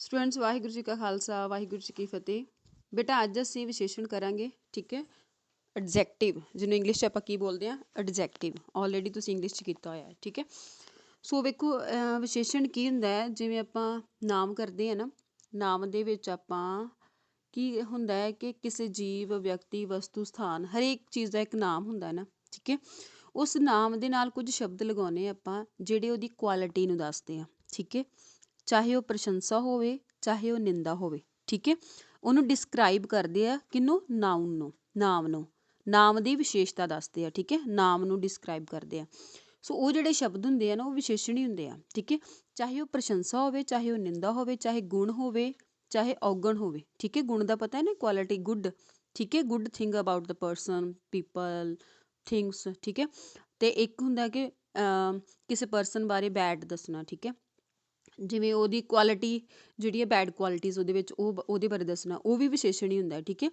Students Waheguru ji ਕਾ ਖਾਲਸਾ, ਵਾਹਿਗੁਰੂ ਜੀ ਕੀ ਫਤਿਹ। ਬੇਟਾ, ਅੱਜ ਅਸੀਂ ਵਿਸ਼ੇਸ਼ਣ ਕਰਾਂਗੇ, ਠੀਕ ਹੈ? ਐਡਜੈਕਟਿਵ ਜਿਹਨੂੰ ਇੰਗਲਿਸ਼ 'ਚ ਆਪਾਂ ਕੀ ਬੋਲਦੇ ਆ ਐਡਜੈਕਟਿਵ ਆਲਰੇਡੀ ਤੁਸੀਂ ਇੰਗਲਿਸ਼ 'ਚ ਕੀਤਾ ਹੋਇਆ ਹੈ, ਠੀਕ ਹੈ? ਸੋ ਵੇਖੋ ਵਿਸ਼ੇਸ਼ਣ ਕੀ ਹੁੰਦਾ ਹੈ? ਜਿਵੇਂ ਆਪਾਂ ਨਾਮ ਕਰਦੇ ਆ ਨਾ, ਨਾਮ ਦੇ ਵਿੱਚ ਆਪਾਂ ਕੀ ਹੁੰਦਾ ਹੈ ਕਿ ਕਿਸੇ ਜੀਵ, ਵਿਅਕਤੀ, ਵਸਤੂ, ਸਥਾਨ, ਹਰੇਕ ਚੀਜ਼ ਦਾ ਇੱਕ ਨਾਮ ਹੁੰਦਾ ਹੈ ਨਾ, ਠੀਕ ਹੈ? ਉਸ ਨਾਮ ਦੇ ਨਾਲ ਕੁਝ ਸ਼ਬਦ ਲਗਾਉਨੇ ਆਪਾਂ, ਜਿਹੜੇ ਉਹਦੀ ਕੁਆਲਿਟੀ ਨੂੰ ਦੱਸਦੇ ਆ ਠੀਕ ਹੈ? ਚਾਹੇ ਉਹ ਪ੍ਰਸ਼ੰਸਾ ਹੋਵੇ, ਚਾਹੇ ਉਹ ਨਿੰਦਾ ਹੋਵੇ, ਠੀਕ ਹੈ? ਉਹਨੂੰ ਡਿਸਕ੍ਰਾਈਬ ਕਰਦੇ ਆ ਕਿਹਨੂੰ? ਨਾਉਨ ਨੂੰ, ਨਾਮ ਨੂੰ। ਨਾਮ ਦੀ ਵਿਸ਼ੇਸ਼ਤਾ ਦੱਸਦੇ ਆ, ਠੀਕ ਹੈ? ਨਾਮ ਨੂੰ ਡਿਸਕ੍ਰਾਈਬ ਕਰਦੇ ਆ। ਸੋ ਉਹ ਜਿਹੜੇ ਸ਼ਬਦ ਹੁੰਦੇ ਆ ਨਾ, ਉਹ ਵਿਸ਼ੇਸ਼ਣੀ ਹੁੰਦੇ ਆ, ਠੀਕ ਹੈ? ਚਾਹੇ ਉਹ ਪ੍ਰਸ਼ੰਸਾ ਹੋਵੇ, ਚਾਹੇ ਉਹ ਨਿੰਦਾ ਹੋਵੇ, ਚਾਹੇ ਗੁਣ ਹੋਵੇ, ਚਾਹੇ ਔਗਣ ਹੋਵੇ, ਠੀਕ ਹੈ? ਗੁਣ ਦਾ ਪਤਾ ਹੈ ਨਾ ਕੁਆਲਿਟੀ ਗੁੱਡ ਠੀਕ ਹੈ? Good thing about the person people things ਠੀਕ ਹੈ? ਤੇ ਇੱਕ ਹੁੰਦਾ ਕਿ ਕਿਸੇ ਪਰਸਨ ਬਾਰੇ ਬੈਡ ਦੱਸਣਾ, ਠੀਕ ਹੈ? ਜਿਵੇਂ ਉਹਦੀ ਕੁਆਲਿਟੀ ਜਿਹੜੀ ਹੈ ਬੈਡ ਕੁਆਲਿਟੀਜ਼ ਉਹਦੇ ਵਿੱਚ, ਉਹ ਉਹਦੇ ਬਾਰੇ ਦੱਸਣਾ, ਉਹ ਵੀ ਵਿਸ਼ੇਸ਼ਣ ਹੀ ਹੁੰਦਾ ਠੀਕ ਹੈ?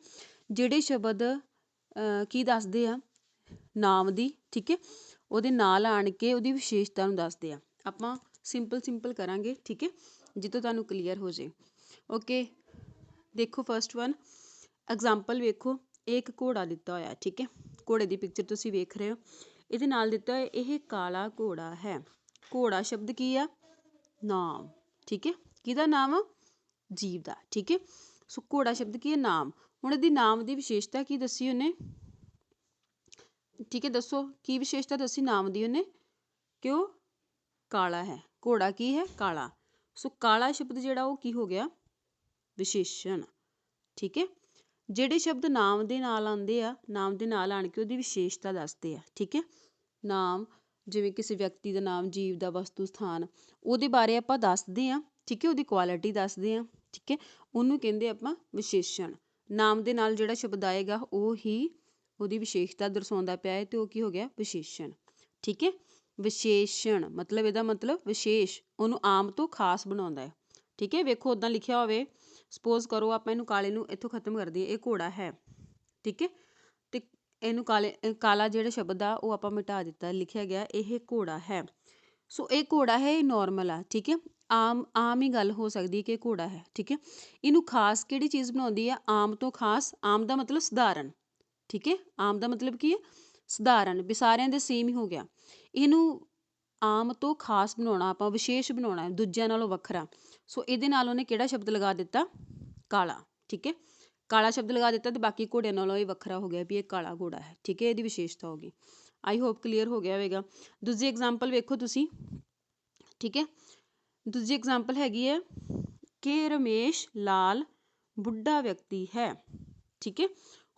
ਜਿਹੜੇ ਸ਼ਬਦ ਕੀ ਦੱਸਦੇ ਆ? ਨਾਮ ਦੀ, ਠੀਕ ਹੈ? ਉਹਦੇ ਨਾਲ ਆਣ ਕੇ ਉਹਦੀ ਵਿਸ਼ੇਸ਼ਤਾ ਨੂੰ ਦੱਸਦੇ ਆ। ਆਪਾਂ ਸਿੰਪਲ ਸਿੰਪਲ ਕਰਾਂਗੇ, ਠੀਕ ਹੈ? ਜਿੱਤੋਂ ਤੁਹਾਨੂੰ ਕਲੀਅਰ ਹੋ ਜੇ। ਓਕੇ ਦੇਖੋ ਫਰਸਟ ਵਨ ਐਗਜ਼ਾਮਪਲ ਵੇਖੋ ਇਹ ਇੱਕ ਘੋੜਾ ਦਿੱਤਾ ਹੋਇਆ, ਠੀਕ ਹੈ? ਘੋੜੇ ਦੀ ਪਿਕਚਰ ਤੁਸੀਂ ਵੇਖ ਰਹੇ ਹੋ। ਇਹਦੇ ਨਾਲ ਦਿੱਤਾ ਹੋਇਆ ਇਹ ਕਾਲਾ ਘੋੜਾ ਹੈ। ਘੋੜਾ ਸ਼ਬਦ ਕੀ ਆ? ਨਾਮ, ਠੀਕ ਹੈ? ਕਿਹਦਾ ਨਾਮ? ਜੀਵ ਦਾ, ਠੀਕ ਹੈ? ਸੋ ਘੋੜਾ ਸ਼ਬਦ ਕੀ ਹੈ? ਨਾਮ। ਹੁਣ ਇਹਦੀ ਨਾਮ ਦੀ ਵਿਸ਼ੇਸ਼ਤਾ ਕੀ ਦੱਸੀ ਉਹਨੇ? ਠੀਕ ਹੈ, ਦੱਸੋ, ਕੀ ਵਿਸ਼ੇਸ਼ਤਾ ਦੱਸੀ ਨਾਮ ਦੀ ਉਹਨੇ? ਕਿ ਉਹ ਕਾਲਾ ਹੈ। ਘੋੜਾ ਕੀ ਹੈ? ਕਾਲਾ। ਸੋ ਕਾਲਾ ਸ਼ਬਦ ਜਿਹੜਾ ਉਹ ਕੀ ਹੋ ਗਿਆ? ਵਿਸ਼ੇਸ਼ਣ, ਠੀਕ ਹੈ? ਜਿਹੜੇ ਸ਼ਬਦ ਨਾਮ ਦੇ ਨਾਲ ਆਉਂਦੇ ਆ, ਨਾਮ ਦੇ ਨਾਲ ਆਣ ਕੇ ਉਹਦੀ ਵਿਸ਼ੇਸ਼ਤਾ ਦੱਸਦੇ ਆ, ਠੀਕ ਹੈ? ਨਾਮ ਜਿਵੇਂ ਕਿਸੇ ਵਿਅਕਤੀ ਦਾ ਨਾਮ, ਜੀਵ ਦਾ ਵਸਤੂ, ਸਥਾਨ, ਉਹਦੇ ਬਾਰੇ ਆਪਾਂ ਦੱਸਦੇ ਹਾਂ, ਠੀਕ ਹੈ? ਉਹਦੀ ਕੁਆਲਿਟੀ ਦੱਸਦੇ ਹਾਂ, ਠੀਕ ਹੈ? ਉਹਨੂੰ ਕਹਿੰਦੇ ਆਪਾਂ ਵਿਸ਼ੇਸ਼ਣ। ਨਾਮ ਦੇ ਨਾਲ ਜਿਹੜਾ ਸ਼ਬਦ ਆਏਗਾ, ਉਹ ਹੀ ਉਹਦੀ ਵਿਸ਼ੇਸ਼ਤਾ ਦਰਸਾਉਂਦਾ ਪਿਆ ਹੈ ਅਤੇ ਉਹ ਕੀ ਹੋ ਗਿਆ? ਵਿਸ਼ੇਸ਼ਣ। ਠੀਕ ਹੈ? ਵਿਸ਼ੇਸ਼ਣ, ਮਤਲਬ ਇਹਦਾ ਮਤਲਬ ਵਿਸ਼ੇਸ਼, ਉਹਨੂੰ ਆਮ ਤੋਂ ਖਾਸ ਬਣਾਉਂਦਾ ਹੈ। ਠੀਕ ਹੈ? ਵੇਖੋ ਉਦਾਂ ਲਿਖਿਆ ਹੋਵੇ ਸਪੋਜ਼ ਕਰੋ ਆਪਾਂ ਇਹਨੂੰ ਕਾਲੇ ਨੂੰ ਇੱਥੋਂ ਖਤਮ ਕਰ ਦਈਏ ਇਹ ਘੋੜਾ ਹੈ। ਠੀਕ ਹੈ? ਇਹਨੂੰ ਕਾਲੇ ਕਾਲਾ ਜਿਹੜਾ ਸ਼ਬਦ ਆ, ਉਹ ਆਪਾਂ ਮਿਟਾ ਦਿੱਤਾ, ਲਿਖਿਆ ਗਿਆ, ਇਹ ਘੋੜਾ ਹੈ। ਸੋ ਇਹ ਘੋੜਾ ਹੈ, ਇਹ ਨਾਰਮਲ ਆ, ਠੀਕ ਹੈ? ਆਮ ਆਮ ਹੀ ਗੱਲ ਹੋ ਸਕਦੀ ਕਿ ਘੋੜਾ ਹੈ, ਠੀਕ ਹੈ? ਇਹਨੂੰ ਖਾਸ ਕਿਹੜੀ ਚੀਜ਼ ਬਣਾਉਂਦੀ ਹੈ? ਆਮ ਤੋਂ ਖਾਸ, ਆਮ ਦਾ ਮਤਲਬ ਸਧਾਰਨ, ਠੀਕ ਹੈ? ਆਮ ਦਾ ਮਤਲਬ ਕੀ ਹੈ? ਸਧਾਰਨ, ਵੀ ਸਾਰਿਆਂ ਦੇ ਸੇਮ ਹੀ ਹੋ ਗਿਆ। ਇਹਨੂੰ ਆਮ ਤੋਂ ਖਾਸ ਬਣਾਉਣਾ, ਆਪਾਂ ਵਿਸ਼ੇਸ਼ ਬਣਾਉਣਾ ਦੂਜਿਆਂ ਨਾਲੋਂ ਵੱਖਰਾ। ਸੋ ਇਹਦੇ ਨਾਲ ਉਹਨੇ ਕਿਹੜਾ ਸ਼ਬਦ ਲਗਾ ਦਿੱਤਾ? ਕਾਲਾ, ਠੀਕ ਹੈ? ਕਾਲਾ ਸ਼ਬਦ ਲਗਾ ਦਿੱਤਾ ਅਤੇ ਬਾਕੀ ਘੋੜਿਆਂ ਨਾਲੋਂ ਇਹ ਵੱਖਰਾ ਹੋ ਗਿਆ ਵੀ ਇਹ ਕਾਲਾ ਘੋੜਾ ਹੈ। ਠੀਕ ਹੈ, ਇਹਦੀ ਵਿਸ਼ੇਸ਼ਤਾ ਹੋ ਗਈ। ਆਈ ਹੋਪ ਕਲੀਅਰ ਹੋ ਗਿਆ ਹੋਵੇਗਾ। ਦੂਜੀ ਐਗਜ਼ਾਮਪਲ ਵੇਖੋ ਤੁਸੀਂ। ਠੀਕ ਹੈ, ਦੂਜੀ ਐਗਜ਼ਾਮਪਲ ਹੈਗੀ ਹੈ ਕਿ ਰਮੇਸ਼ ਲਾਲ ਬੁੱਢਾ ਵਿਅਕਤੀ ਹੈ। ਠੀਕ ਹੈ,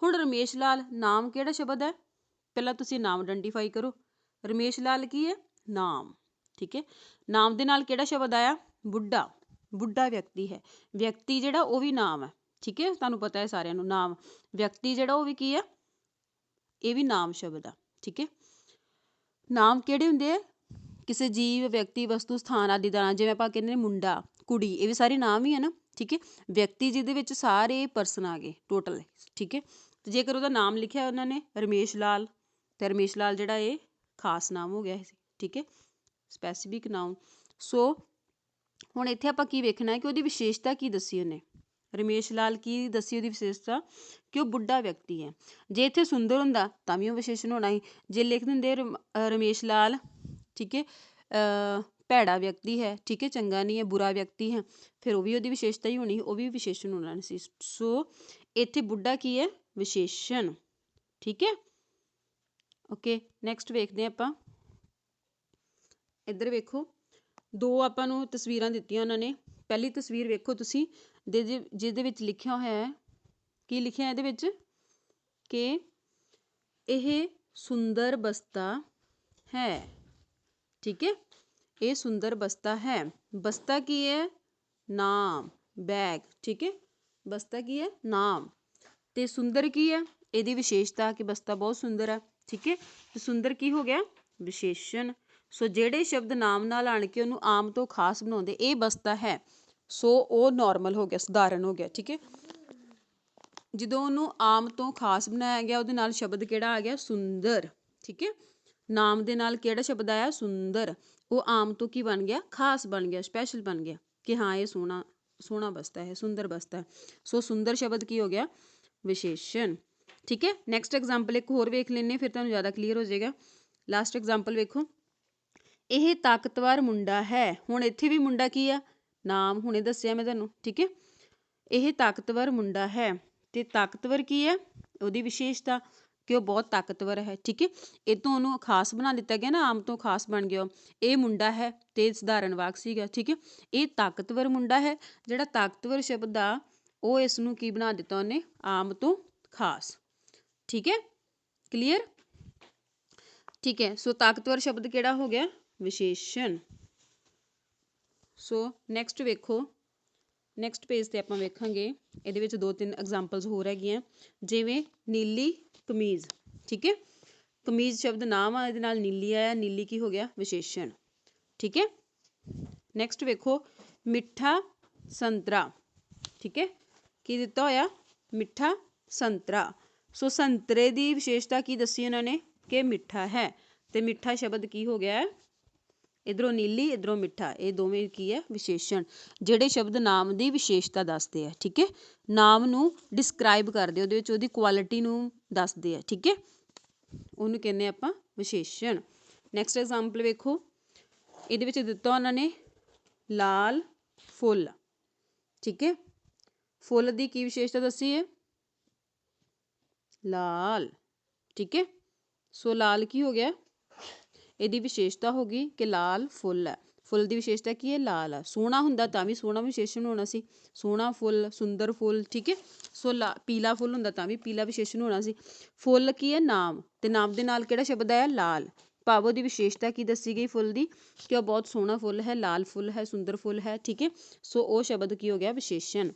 ਹੁਣ ਰਮੇਸ਼ ਲਾਲ ਨਾਮ ਕਿਹੜਾ ਸ਼ਬਦ ਹੈ? ਪਹਿਲਾਂ ਤੁਸੀਂ ਨਾਮ ਆਇਡੈਂਟੀਫਾਈ ਕਰੋ। ਰਮੇਸ਼ ਲਾਲ ਕੀ ਹੈ? ਨਾਮ। ਠੀਕ ਹੈ, ਨਾਮ ਦੇ ਨਾਲ ਕਿਹੜਾ ਸ਼ਬਦ ਆਇਆ? ਬੁੱਢਾ। ਬੁੱਢਾ ਵਿਅਕਤੀ ਹੈ। ਵਿਅਕਤੀ ਜਿਹੜਾ ਉਹ ਵੀ ਨਾਮ ਹੈ। ਠੀਕ ਹੈ? ਤੁਹਾਨੂੰ ਪਤਾ ਹੈ ਸਾਰਿਆਂ ਨੂੰ ਨਾਮ। ਵਿਅਕਤੀ ਜਿਹੜਾ ਉਹ ਵੀ ਕੀ ਹੈ? ਇਹ ਵੀ ਨਾਮ ਸ਼ਬਦ ਆ, ਠੀਕ ਹੈ? ਨਾਮ ਕਿਹੜੇ ਹੁੰਦੇ ਆ? ਕਿਸੇ ਜੀਵ, ਵਿਅਕਤੀ, ਵਸਤੂ, ਸਥਾਨ ਆਦਿ ਦਾ ਨਾਂ ਜਿਵੇਂ ਆਪਾਂ ਕਹਿੰਦੇ ਨੇ ਮੁੰਡਾ, ਕੁੜੀ, ਇਹ ਵੀ ਸਾਰੇ ਨਾਮ ਹੀ ਹੈ ਨਾ, ਠੀਕ ਹੈ? ਵਿਅਕਤੀ ਜਿਹਦੇ ਵਿੱਚ ਸਾਰੇ ਪਰਸਨ ਆ ਗਏ ਟੋਟਲ ਠੀਕ ਹੈ? ਤੇ ਜੇਕਰ ਉਹਦਾ ਨਾਮ ਲਿਖਿਆ ਉਹਨਾਂ ਨੇ, ਰਮੇਸ਼ ਲਾਲ, ਤੇ ਰਮੇਸ਼ ਲਾਲ ਜਿਹੜਾ ਇਹ ਖਾਸ ਨਾਮ ਹੋ ਗਿਆ ਸੀ, ਠੀਕ ਹੈ? ਸਪੈਸੀਫਿਕ ਨਾਮ ਸੋ ਹੁਣ ਇੱਥੇ ਆਪਾਂ ਕੀ ਵੇਖਣਾ ਹੈ ਕਿ ਉਹਦੀ ਵਿਸ਼ੇਸ਼ਤਾ ਕੀ ਦੱਸੀ ਉਹਨੇ? ਰਮੇਸ਼ ਲਾਲ ਕੀ ਦੱਸੀ ਉਹਦੀ ਵਿਸ਼ੇਸ਼ਤਾ? ਕਿ ਉਹ ਬੁੱਢਾ ਵਿਅਕਤੀ ਹੈ। ਜੇ ਇੱਥੇ ਸੁੰਦਰ ਹੁੰਦਾ ਤਾਂ ਵੀ ਉਹ ਵਿਸ਼ੇਸ਼ਣ ਹੋਣਾ ਸੀ ਜੇ ਲਿਖ ਦਿੰਦੇ ਰਮ- ਰਮੇਸ਼ ਲਾਲ ਠੀਕ ਹੈ ਭੈੜਾ ਵਿਅਕਤੀ ਹੈ ਠੀਕ ਹੈ ਚੰਗਾ ਨਹੀਂ ਹੈ ਬੁਰਾ ਵਿਅਕਤੀ ਹੈ ਫਿਰ ਉਹ ਵੀ ਉਹਦੀ ਵਿਸ਼ੇਸ਼ਤਾ ਹੀ ਹੋਣੀ ਸੀ, ਉਹ ਵੀ ਵਿਸ਼ੇਸ਼ਣ ਹੋਣਾ ਸੀ। ਸੋ ਇੱਥੇ ਬੁੱਢਾ ਕੀ ਹੈ? ਵਿਸ਼ੇਸ਼ਣ ਠੀਕ ਹੈ? ਓਕੇ ਨੈਕਸਟ ਵੇਖਦੇ ਹਾਂ ਆਪਾਂ। ਇੱਧਰ ਵੇਖੋ ਦੋ ਆਪਾਂ ਨੂੰ ਤਸਵੀਰਾਂ ਦਿੱਤੀਆਂ ਉਹਨਾਂ ਨੇ। ਪਹਿਲੀ ਤਸਵੀਰ ਵੇਖੋ ਤੁਸੀਂ, ਦੇ ਜਿ- ਜਿਹਦੇ ਵਿੱਚ ਲਿਖਿਆ ਹੋਇਆ ਹੈ। ਕੀ ਲਿਖਿਆ ਇਹਦੇ ਵਿੱਚ? ਕਿ ਇਹ ਸੁੰਦਰ ਬਸਤਾ ਹੈ। ਠੀਕ ਹੈ? ਇਹ ਸੁੰਦਰ ਬਸਤਾ ਹੈ। ਬਸਤਾ ਕੀ ਹੈ? ਨਾਮ, ਬੈਗ। ਠੀਕ ਹੈ? ਬਸਤਾ ਕੀ ਹੈ? ਨਾਮ। ਤੇ ਸੁੰਦਰ ਕੀ ਹੈ? ਇਹਦੀ ਵਿਸ਼ੇਸ਼ਤਾ ਕਿ ਬਸਤਾ ਬਹੁਤ ਸੁੰਦਰ ਹੈ ਠੀਕ ਹੈ? ਤੇ ਸੁੰਦਰ ਕੀ ਹੋ ਗਿਆ? ਵਿਸ਼ੇਸ਼ਣ। ਸੋ ਜਿਹੜੇ ਸ਼ਬਦ ਨਾਮ ਨਾਲ ਆਣ ਕੇ ਉਹਨੂੰ ਆਮ ਤੋਂ ਖਾਸ ਬਣਾਉਂਦੇ, ਇਹ ਬਸਤਾ ਹੈ। ਸੋ ਉਹ ਨੋਰਮਲ ਹੋ ਗਿਆ, ਸਧਾਰਨ ਹੋ ਗਿਆ, ਠੀਕ ਹੈ। ਜਦੋਂ ਉਹਨੂੰ ਆਮ ਤੋਂ ਖਾਸ ਬਣਾਇਆ ਗਿਆ, ਉਹਦੇ ਨਾਲ ਸ਼ਬਦ ਕਿਹੜਾ ਆ ਗਿਆ? ਸੁੰਦਰ, ਠੀਕ ਹੈ। ਨਾਮ ਦੇ ਨਾਲ ਕਿਹੜਾ ਸ਼ਬਦ ਆਇਆ? ਸੁੰਦਰ। ਉਹ ਆਮ ਤੋਂ ਕੀ ਬਣ ਗਿਆ? ਖਾਸ ਬਣ ਗਿਆ ਸਪੈਸ਼ਲ ਬਣ ਗਿਆ ਕਿ ਹਾਂ, ਇਹ ਸੋਹਣਾ ਸੋਹਣਾ ਬਸਤਾ ਹੈ, ਸੁੰਦਰ ਬਸਤਾ ਹੈ। ਸੋ ਸੁੰਦਰ ਸ਼ਬਦ ਕੀ ਹੋ ਗਿਆ? ਵਿਸ਼ੇਸ਼ਣ, ਠੀਕ ਹੈ। ਨੈਕਸਟ ਐਗਜ਼ਾਮਪਲ ਇੱਕ ਹੋਰ ਵੇਖ ਲੈਂਦੇ ਫਿਰ ਤੁਹਾਨੂੰ ਜ਼ਿਆਦਾ ਕਲੀਅਰ ਹੋ ਜਾਏਗਾ। ਲਾਸਟ ਐਗਜ਼ਾਮਪਲ ਵੇਖੋ। ਇਹ ਤਾਕਤਵਰ ਮੁੰਡਾ ਹੈ। ਹੁਣ ਇੱਥੇ ਵੀ ਮੁੰਡਾ ਕੀ ਆ? ਨਾਮ ਹੁਣੇ ਦੱਸਿਆ ਮੈਂ ਤੁਹਾਨੂੰ, ਠੀਕ ਹੈ? ਇਹ ਤਾਕਤਵਰ ਮੁੰਡਾ ਹੈ ਤੇ ਤਾਕਤਵਰ ਕੀ ਹੈ? ਉਹਦੀ ਵਿਸ਼ੇਸ਼ਤਾ ਕਿ ਉਹ ਬਹੁਤ ਤਾਕਤਵਰ ਹੈ, ਠੀਕ ਹੈ? ਇਹ ਤੋਂ ਉਹਨੂੰ ਖਾਸ ਬਣਾ ਦਿੱਤਾ ਗਿਆ ਨਾ, ਆਮ ਤੋਂ ਖਾਸ ਬਣ ਗਿਆ ਇਹ ਮੁੰਡਾ ਹੈ ਤੇ ਸਧਾਰਨ ਵਾਕ ਸੀਗਾ, ਠੀਕ ਹੈ? ਇਹ ਤਾਕਤਵਰ ਮੁੰਡਾ ਹੈ, ਜਿਹੜਾ ਤਾਕਤਵਰ ਸ਼ਬਦ ਆ ਉਹ ਇਸ ਨੂੰ ਕੀ ਬਣਾ ਦਿੱਤਾ ਉਹਨੇ? ਆਮ ਤੋਂ ਖਾਸ, ਠੀਕ ਹੈ? ਕਲੀਅਰ? ਠੀਕ ਹੈ, ਸੋ ਤਾਕਤਵਰ ਸ਼ਬਦ ਕਿਹੜਾ ਹੋ ਗਿਆ? ਵਿਸ਼ੇਸ਼ਣ। ਸੋ ਨੈਕਸਟ ਵੇਖੋ। ਨੈਕਸਟ ਪੇਜ ਤੇ ਆਪਾਂ ਵੇਖਾਂਗੇ। ਇਹਦੇ ਵਿੱਚ ਦੋ ਤਿੰਨ ਐਗਜ਼ਾਮਪਲਸ ਹੋਰ ਹੈਗੀਆਂ। ਜਿਵੇਂ ਨੀਲੀ ਕਮੀਜ਼, ਠੀਕ ਹੈ? ਕਮੀਜ਼ ਸ਼ਬਦ ਨਾਮ ਆ, ਇਹਦੇ ਨਾਲ ਨੀਲੀ ਆਇਆ। ਨੀਲੀ ਕੀ ਹੋ ਗਿਆ? ਵਿਸ਼ੇਸ਼ਣ, ਠੀਕ ਹੈ? ਨੈਕਸਟ ਵੇਖੋ, ਮਿੱਠਾ ਸੰਤਰਾ, ਠੀਕ ਹੈ? ਕੀ ਦਿੱਤਾ ਹੋਇਆ? ਮਿੱਠਾ ਸੰਤਰਾ। ਸੋ ਸੰਤਰੇ ਦੀ ਵਿਸ਼ੇਸ਼ਤਾ ਕੀ ਦੱਸੀ ਉਹਨਾਂ ਨੇ? ਕਿ ਮਿੱਠਾ ਹੈ। ਤੇ ਮਿੱਠਾ ਸ਼ਬਦ ਕੀ ਹੋ ਗਿਆ? ਹੈ ਇਧਰੋਂ ਨੀਲੀ, ਇਧਰੋਂ ਮਿੱਠਾ। ਇਹ ਦੋਵੇਂ ਕੀ ਹੈ? ਵਿਸ਼ੇਸ਼ਣ। ਜਿਹੜੇ ਸ਼ਬਦ ਨਾਮ ਦੀ ਵਿਸ਼ੇਸ਼ਤਾ ਦੱਸਦੇ ਆ, ਠੀਕ ਹੈ? ਨਾਮ ਨੂੰ ਡਿਸਕ੍ਰਾਈਬ ਕਰਦੇ ਉਹਦੇ ਵਿੱਚ ਉਹਦੀ ਕੁਆਲਿਟੀ ਨੂੰ ਦੱਸਦੇ ਆ, ਠੀਕ ਹੈ? ਉਹਨੂੰ ਕਹਿੰਦੇ ਆਪਾਂ ਵਿਸ਼ੇਸ਼ਣ। ਨੈਕਸਟ ਐਗਜ਼ਾਮਪਲ ਵੇਖੋ। ਇਹਦੇ ਵਿੱਚ ਦਿੱਤਾ ਉਹਨਾਂ ਨੇ ਲਾਲ ਫੁੱਲ, ਠੀਕ ਹੈ? ਫੁੱਲ ਦੀ ਕੀ ਵਿਸ਼ੇਸ਼ਤਾ ਦੱਸੀ ਹੈ? ਲਾਲ, ਠੀਕ ਹੈ? ਸੋ ਲਾਲ ਕੀ ਹੋ ਗਿਆ? ਇਹਦੀ ਵਿਸ਼ੇਸ਼ਤਾ ਹੋ ਗਈ ਕਿ ਲਾਲ ਫੁੱਲ ਹੈ। ਫੁੱਲ ਦੀ ਵਿਸ਼ੇਸ਼ਤਾ ਕੀ ਹੈ? ਲਾਲ ਹੈ। ਸੋਹਣਾ ਹੁੰਦਾ ਤਾਂ ਵੀ ਸੋਹਣਾ ਵਿਸ਼ੇਸ਼ਣ ਹੋਣਾ ਸੀ। ਸੋਹਣਾ ਫੁੱਲ, ਸੁੰਦਰ ਫੁੱਲ, ਠੀਕ ਹੈ? ਸੋ ਲਾ, ਪੀਲਾ ਫੁੱਲ ਹੁੰਦਾ ਤਾਂ ਵੀ ਪੀਲਾ ਵਿਸ਼ੇਸ਼ਣ ਹੋਣਾ ਸੀ। ਫੁੱਲ ਕੀ ਹੈ? ਨਾਮ। ਤੇ ਨਾਮ ਦੇ ਨਾਲ ਕਿਹੜਾ ਸ਼ਬਦ ਆਇਆ? ਲਾਲ। ਭਾਵ ਉਹਦੀ ਵਿਸ਼ੇਸ਼ਤਾ ਕੀ ਦੱਸੀ ਗਈ ਫੁੱਲ ਦੀ? ਕਿ ਉਹ ਬਹੁਤ ਸੋਹਣਾ ਫੁੱਲ ਹੈ, ਲਾਲ ਫੁੱਲ ਹੈ, ਸੁੰਦਰ ਫੁੱਲ ਹੈ, ਠੀਕ ਹੈ? ਸੋ ਉਹ ਸ਼ਬਦ ਕੀ ਹੋ ਗਿਆ? ਵਿਸ਼ੇਸ਼ਣ।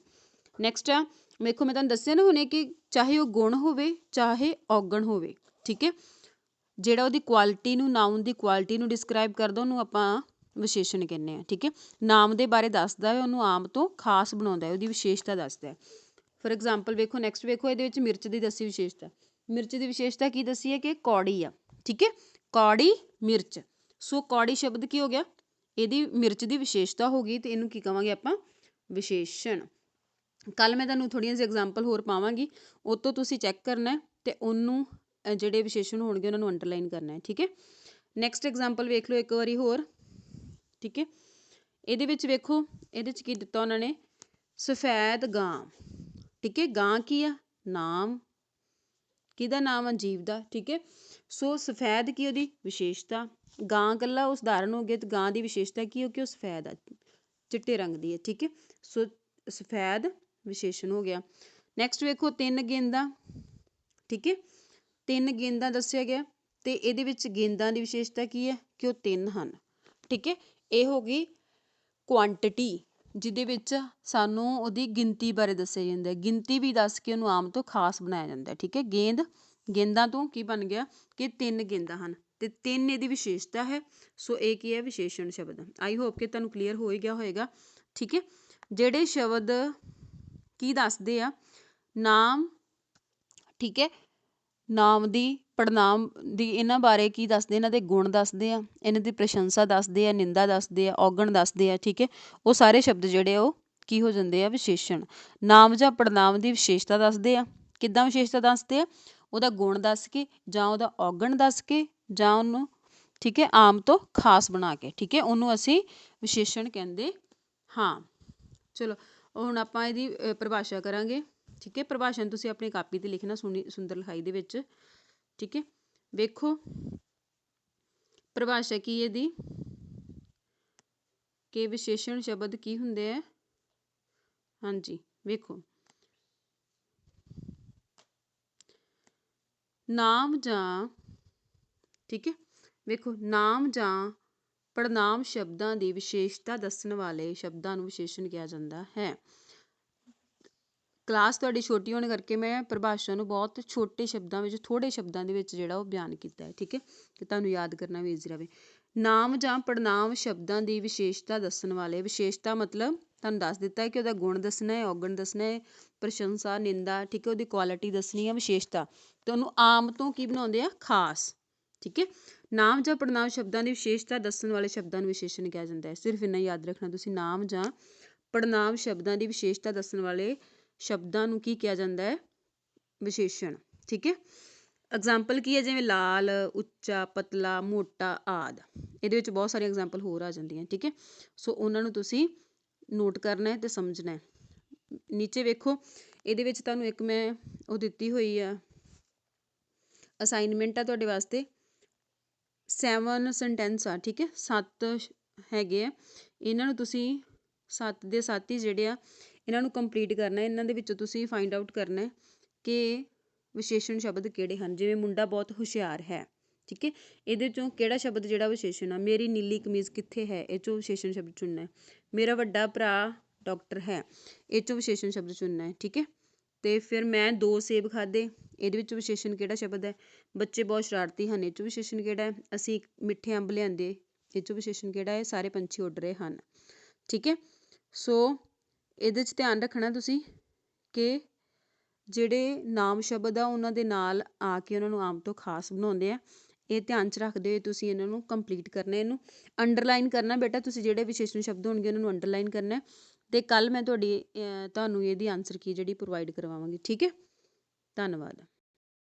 ਨੈਕਸਟ ਆ, ਵੇਖੋ ਮੈਂ ਤੁਹਾਨੂੰ ਦੱਸਿਆ ਨਾ ਹੁਣੇ ਕਿ ਚਾਹੇ ਉਹ ਗੁਣ ਹੋਵੇ, ਚਾਹੇ ਔਗਣ ਹੋਵੇ, ਠੀਕ ਹੈ? ਜਿਹੜਾ ਉਹਦੀ ਕੁਆਲਿਟੀ ਨੂੰ ਨਾਉਨ ਦੀ ਕੁਆਲਿਟੀ ਨੂੰ ਡਿਸਕ੍ਰਾਈਬ ਕਰਦਾ, ਉਹਨੂੰ ਆਪਾਂ ਵਿਸ਼ੇਸ਼ਣ ਕਹਿੰਦੇ ਹਾਂ, ਠੀਕ ਹੈ? ਨਾਮ ਦੇ ਬਾਰੇ ਦੱਸਦਾ ਹੈ, ਉਹਨੂੰ ਆਮ ਤੋਂ ਖਾਸ ਬਣਾਉਂਦਾ ਹੈ, ਉਹਦੀ ਵਿਸ਼ੇਸ਼ਤਾ ਦੱਸਦਾ ਹੈ। ਫੋਰ ਐਗਜ਼ਾਮਪਲ ਵੇਖੋ ਨੈਕਸਟ ਵੇਖੋ, ਇਹਦੇ ਵਿੱਚ ਮਿਰਚ ਦੀ ਦੱਸੀ ਵਿਸ਼ੇਸ਼ਤਾ। ਮਿਰਚ ਦੀ ਵਿਸ਼ੇਸ਼ਤਾ ਕੀ ਦੱਸੀ ਹੈ ਕਿ ਕੌੜੀ ਆ, ਠੀਕ ਹੈ? ਕੌੜੀ ਮਿਰਚ। ਸੋ ਕੌੜੀ ਸ਼ਬਦ ਕੀ ਹੋ ਗਿਆ? ਇਹਦੀ ਮਿਰਚ ਦੀ ਵਿਸ਼ੇਸ਼ਤਾ ਹੋ ਗਈ ਤੇ ਇਹਨੂੰ ਕੀ ਕਵਾਂਗੇ ਆਪਾਂ? ਵਿਸ਼ੇਸ਼ਣ। ਕੱਲ ਮੈਂ ਤੁਹਾਨੂੰ ਥੋੜ੍ਹੀਆਂ ਜਿਹੀ ਐਗਜ਼ਾਮਪਲ ਹੋਰ ਪਾਵਾਂਗੀ, ਉਹ ਤੋਂ ਤੁਸੀਂ ਚੈੱਕ ਕਰਨਾ ਹੈ ਤੇ ਉਹਨੂੰ ਜਿਹੜੇ ਵਿਸ਼ੇਸ਼ਣ ਹੋਣਗੇ, ਉਹਨਾਂ ਨੂੰ ਅੰਡਰਲਾਈਨ ਕਰਨਾ ਹੈ, ਠੀਕ ਹੈ? ਨੈਕਸਟ ਐਗਜ਼ਾਮਪਲ ਵੇਖ ਲਓ ਇੱਕ ਵਾਰੀ ਹੋਰ, ਠੀਕ ਹੈ? ਇਹਦੇ ਵਿੱਚ ਵੇਖੋ, ਇਹਦੇ ਚ ਕੀ ਦਿੱਤਾ ਉਹਨਾਂ ਨੇ? ਸਫੈਦ ਗਾਂ, ਠੀਕ ਹੈ? ਗਾਂ ਕੀ ਆ? ਨਾਮ। ਕਿਹਦਾ ਨਾਮ ਆ? ਜੀਵ ਦਾ, ਠੀਕ ਹੈ? ਸੋ ਸਫੈਦ ਕੀ ਉਹਦੀ ਵਿਸ਼ੇਸ਼ਤਾ? ਗਾਂ ਕੱਲਾ ਉਦਾਹਰਨ ਹੋ ਗਿਆ, ਤੇ ਗਾਂ ਦੀ ਵਿਸ਼ੇਸ਼ਤਾ ਕੀ ਹੋ ਕਿ ਉਹ ਸਫੈਦ ਆ, ਚਿੱਟੇ ਰੰਗ ਦੀ ਹੈ, ਠੀਕ ਹੈ? ਸੋ ਸਫੈਦ ਵਿਸ਼ੇਸ਼ਣ ਹੋ ਗਿਆ। ਨੈਕਸਟ ਵੇਖੋ, ਤਿੰਨ ਗੇਂਦਾਂ, ਠੀਕ ਹੈ? ਤਿੰਨ ਗੇਂਦਾਂ ਦੱਸਿਆ ਗਿਆ ਅਤੇ ਇਹਦੇ ਵਿੱਚ ਗੇਂਦਾਂ ਦੀ ਵਿਸ਼ੇਸ਼ਤਾ ਕੀ ਹੈ? ਕਿ ਉਹ ਤਿੰਨ ਹਨ। ਠੀਕ ਹੈ? ਇਹ ਹੋ ਗਈ ਕੁਆਂਟਿਟੀ ਜਿਹਦੇ ਵਿੱਚ ਸਾਨੂੰ ਉਹਦੀ ਗਿਣਤੀ ਬਾਰੇ ਦੱਸਿਆ ਜਾਂਦਾ ਗਿਣਤੀ ਵੀ ਦੱਸ ਕੇ ਉਹਨੂੰ ਆਮ ਤੋਂ ਖਾਸ ਬਣਾਇਆ ਜਾਂਦਾ ਠੀਕ ਹੈ? ਗੇਂਦ, ਗੇਂਦਾਂ ਤੋਂ ਕੀ ਬਣ ਗਿਆ ਕਿ ਤਿੰਨ ਗੇਂਦਾਂ ਹਨ ਅਤੇ ਤਿੰਨ ਇਹਦੀ ਵਿਸ਼ੇਸ਼ਤਾ ਹੈ। ਸੋ ਇਹ ਕੀ ਹੈ? ਵਿਸ਼ੇਸ਼ਣ ਸ਼ਬਦ। ਆਈ ਹੋਪ ਕਿ ਤੁਹਾਨੂੰ ਕਲੀਅਰ ਹੋ ਹੀ ਗਿਆ ਹੋਵੇਗਾ ਠੀਕ ਹੈ? ਜਿਹੜੇ ਸ਼ਬਦ ਕੀ ਦੱਸਦੇ ਆ? ਨਾਮ, ਠੀਕ ਹੈ? ਨਾਮ ਦੀ ਪੜਨਾਮ ਦੀ ਇਹਨਾਂ ਬਾਰੇ ਕੀ ਦੱਸਦੇ ਇਹਨਾਂ ਦੇ ਗੁਣ ਦੱਸਦੇ ਆ, ਇਹਨਾਂ ਦੀ ਪ੍ਰਸ਼ੰਸਾ ਦੱਸਦੇ ਆ, ਨਿੰਦਾ ਦੱਸਦੇ ਆ, ਔਗਣ ਦੱਸਦੇ ਆ, ਠੀਕ ਹੈ? ਉਹ ਸਾਰੇ ਸ਼ਬਦ ਜਿਹੜੇ ਉਹ ਕੀ ਹੋ ਜਾਂਦੇ ਆ? ਵਿਸ਼ੇਸ਼ਣ। ਨਾਮ ਜਾਂ ਪੜਨਾਮ ਦੀ ਵਿਸ਼ੇਸ਼ਤਾ ਦੱਸਦੇ ਆ। ਕਿੱਦਾਂ ਵਿਸ਼ੇਸ਼ਤਾ ਦੱਸਦੇ ਆ? ਉਹਦਾ ਗੁਣ ਦੱਸ ਕੇ ਜਾਂ ਉਹਦਾ ਔਗਣ ਦੱਸ ਕੇ ਜਾਂ ਉਹਨੂੰ, ਠੀਕ ਹੈ, ਆਮ ਤੋਂ ਖਾਸ ਬਣਾ ਕੇ, ਠੀਕ ਹੈ? ਉਹਨੂੰ ਅਸੀਂ ਵਿਸ਼ੇਸ਼ਣ ਕਹਿੰਦੇ ਹਾਂ। ਚਲੋ, ਹੁਣ ਆਪਾਂ ਇਹਦੀ ਪਰਿਭਾਸ਼ਾ ਕਰਾਂਗੇ। ਠੀਕ ਹੈ? ਪਰਿਭਾਸ਼ਾ ਤੁਸੀਂ ਆਪਣੀ ਕਾਪੀ ਤੇ ਲਿਖਣਾ ਸੋਹਣੀ ਸੁੰਦਰ ਲਿਖਾਈ ਦੇ ਵਿੱਚ, ਠੀਕ ਹੈ? ਵੇਖੋ, ਪਰਿਭਾਸ਼ਾ ਕੀ ਇਹਦੀ? ਕਿ ਵਿਸ਼ੇਸ਼ਣ ਸ਼ਬਦ ਕੀ ਹੁੰਦੇ ਆ? ਹਾਂਜੀ, ਵੇਖੋ। ਨਾਮ ਜਾਂ, ਠੀਕ ਹੈ? ਵੇਖੋ, ਨਾਮ ਜਾਂ ਪੜਨਾਮ ਸ਼ਬਦਾਂ ਦੀ ਵਿਸ਼ੇਸ਼ਤਾ ਦੱਸਣ ਵਾਲੇ ਸ਼ਬਦਾਂ ਨੂੰ ਵਿਸ਼ੇਸ਼ਣ ਕਿਹਾ ਜਾਂਦਾ ਹੈ। ਕਲਾਸ ਤੁਹਾਡੀ ਛੋਟੀ ਹੋਣ ਕਰਕੇ ਮੈਂ ਪਰਿਭਾਸ਼ਾ ਨੂੰ ਬਹੁਤ ਛੋਟੇ ਸ਼ਬਦਾਂ ਵਿੱਚ, ਥੋੜ੍ਹੇ ਸ਼ਬਦਾਂ ਦੇ ਵਿੱਚ ਜਿਹੜਾ ਉਹ ਬਿਆਨ ਕੀਤਾ ਹੈ, ਠੀਕ ਹੈ? ਕਿ ਤੁਹਾਨੂੰ ਯਾਦ ਕਰਨਾ ਵੀ ਈਜ਼ੀ ਰਹੇ ਨਾਮ ਜਾਂ ਪੜਨਾਮ ਸ਼ਬਦਾਂ ਦੀ ਵਿਸ਼ੇਸ਼ਤਾ ਦੱਸਣ ਵਾਲੇ, ਵਿਸ਼ੇਸ਼ਤਾ ਮਤਲਬ ਤੁਹਾਨੂੰ ਦੱਸ ਦਿੱਤਾ ਹੈ ਕਿ ਉਹਦਾ ਗੁਣ ਦੱਸਣਾ ਹੈ, ਔਗਣ ਦੱਸਣਾ ਹੈ, ਪ੍ਰਸ਼ੰਸਾ, ਨਿੰਦਾ, ਠੀਕ ਹੈ? ਉਹਦੀ ਕੁਆਲਿਟੀ ਦੱਸਣੀ ਹੈ, ਵਿਸ਼ੇਸ਼ਤਾ। ਤੇ ਉਹਨੂੰ ਆਮ ਤੋਂ ਕੀ ਬਣਾਉਂਦੇ ਆ? ਖਾਸ, ਠੀਕ ਹੈ? ਨਾਮ ਜਾਂ ਪੜਨਾਮ ਸ਼ਬਦਾਂ ਦੀ ਵਿਸ਼ੇਸ਼ਤਾ ਦੱਸਣ ਵਾਲੇ ਸ਼ਬਦਾਂ ਨੂੰ ਵਿਸ਼ੇਸ਼ਣ ਕਿਹਾ ਜਾਂਦਾ ਹੈ। ਸਿਰਫ ਇੰਨਾ ਯਾਦ ਰੱਖਣਾ, ਤੁਸੀਂ ਨਾਮ ਜਾਂ ਪੜਨਾਮ ਸ਼ਬਦਾਂ ਦੀ ਵਿਸ਼ੇਸ਼ਤਾ ਦੱਸਣ ਵਾਲੇ ਸ਼ਬਦਾਂ ਨੂੰ ਕੀ ਕਿਹਾ ਜਾਂਦਾ ਹੈ? ਵਿਸ਼ੇਸ਼ਣ, ਠੀਕ ਹੈ? ਐਗਜ਼ਾਮਪਲ ਕੀ ਹੈ? ਜਿਵੇਂ ਲਾਲ, ਉੱਚਾ, ਪਤਲਾ, ਮੋਟਾ ਆਦਿ। ਇਹਦੇ ਵਿੱਚ ਬਹੁਤ ਸਾਰੀਆਂ ਐਗਜ਼ਾਮਪਲ ਹੋਰ ਆ ਜਾਂਦੀਆਂ, ਠੀਕ ਹੈ? ਸੋ ਉਹਨਾਂ ਨੂੰ ਤੁਸੀਂ ਨੋਟ ਕਰਨਾ ਹੈ ਤੇ ਸਮਝਣਾ ਹੈ। ਨੀਚੇ ਵੇਖੋ, ਇਹਦੇ ਵਿੱਚ ਤੁਹਾਨੂੰ ਇੱਕ ਮੈਂ ਉਹ ਦਿੱਤੀ ਹੋਈ ਆ। ਅਸਾਈਨਮੈਂਟ ਆ ਤੁਹਾਡੇ ਵਾਸਤੇ। 7 ਸੈਂਟੈਂਸ ਆ, ਠੀਕ ਹੈ? ਸੱਤ ਹੈਗੇ ਆ। ਇਹਨਾਂ ਨੂੰ ਤੁਸੀਂ ਸੱਤ ਦੇ ਸੱਤ ਹੀ ਜਿਹੜੇ ਆ ਇਹਨਾਂ ਨੂੰ ਕੰਪਲੀਟ ਕਰਨਾ ਇਹਨਾਂ ਦੇ ਵਿੱਚੋਂ ਤੁਸੀਂ ਫਾਈਂਡ ਆਊਟ ਕਰਨਾ ਕਿ ਵਿਸ਼ੇਸ਼ਣ ਸ਼ਬਦ ਕਿਹੜੇ ਹਨ, ਜਿਵੇਂ ਮੁੰਡਾ ਬਹੁਤ ਹੁਸ਼ਿਆਰ ਹੈ, ਠੀਕ ਹੈ? ਇਹਦੇ ਚੋਂ ਕਿਹੜਾ ਸ਼ਬਦ ਜਿਹੜਾ ਵਿਸ਼ੇਸ਼ਣ ਆ? ਮੇਰੀ ਨੀਲੀ ਕਮੀਜ਼ ਕਿੱਥੇ ਹੈ? ਇਹ ਚੋਂ ਵਿਸ਼ੇਸ਼ਣ ਸ਼ਬਦ ਚੁਣਨਾ ਮੇਰਾ ਵੱਡਾ ਭਰਾ ਡਾਕਟਰ ਹੈ, ਇਹ ਚੋਂ ਵਿਸ਼ੇਸ਼ਣ ਸ਼ਬਦ ਚੁਣਨਾ ਹੈ, ਠੀਕ ਹੈ? ਅਤੇ ਫਿਰ ਮੈਂ ਦੋ ਸੇਬ ਖਾਧੇ, ਇਹਦੇ ਵਿੱਚ ਵਿਸ਼ੇਸ਼ਣ ਕਿਹੜਾ ਸ਼ਬਦ ਹੈ? ਬੱਚੇ ਬਹੁਤ ਸ਼ਰਾਰਤੀ ਹਨ, ਇਹ ਚੋਂ ਵਿਸ਼ੇਸ਼ਣ ਕਿਹੜਾ ਹੈ? ਅਸੀਂ ਮਿੱਠੇ ਅੰਬ ਲਿਆਂਦੇ, ਇਹ ਚੋਂ ਵਿਸ਼ੇਸ਼ਣ ਕਿਹੜਾ ਹੈ? ਸਾਰੇ ਪੰਛੀ ਉੱਡ ਰਹੇ ਹਨ, ਠੀਕ ਹੈ? ਸੋ ਇਹਦੇ 'ਚ ਧਿਆਨ ਰੱਖਣਾ ਤੁਸੀਂ ਕਿ ਜਿਹੜੇ ਨਾਮ ਸ਼ਬਦ ਆ, ਉਹਨਾਂ ਦੇ ਨਾਲ ਆ ਕੇ ਉਹਨਾਂ ਨੂੰ ਆਮ ਤੋਂ ਖਾਸ ਬਣਾਉਂਦੇ ਆ। ਇਹ ਧਿਆਨ 'ਚ ਰੱਖਦੇ ਹੋਏ ਤੁਸੀਂ ਇਹਨਾਂ ਨੂੰ ਕੰਪਲੀਟ ਕਰਨਾ, ਇਹਨੂੰ ਅੰਡਰਲਾਈਨ ਕਰਨਾ। ਬੇਟਾ, ਤੁਸੀਂ ਜਿਹੜੇ ਵਿਸ਼ੇਸ਼ਣ ਸ਼ਬਦ ਹੋਣਗੇ, ਉਹਨਾਂ ਨੂੰ ਅੰਡਰਲਾਈਨ ਕਰਨਾ ਅਤੇ ਕੱਲ੍ਹ ਮੈਂ ਤੁਹਾਡੀ ਤੁਹਾਨੂੰ ਇਹਦੀ ਆਨਸਰ ਕੀ, ਜਿਹੜੀ ਪ੍ਰੋਵਾਈਡ ਕਰਵਾਵਾਂਗੀ। ਠੀਕ ਹੈ? ਧੰਨਵਾਦ।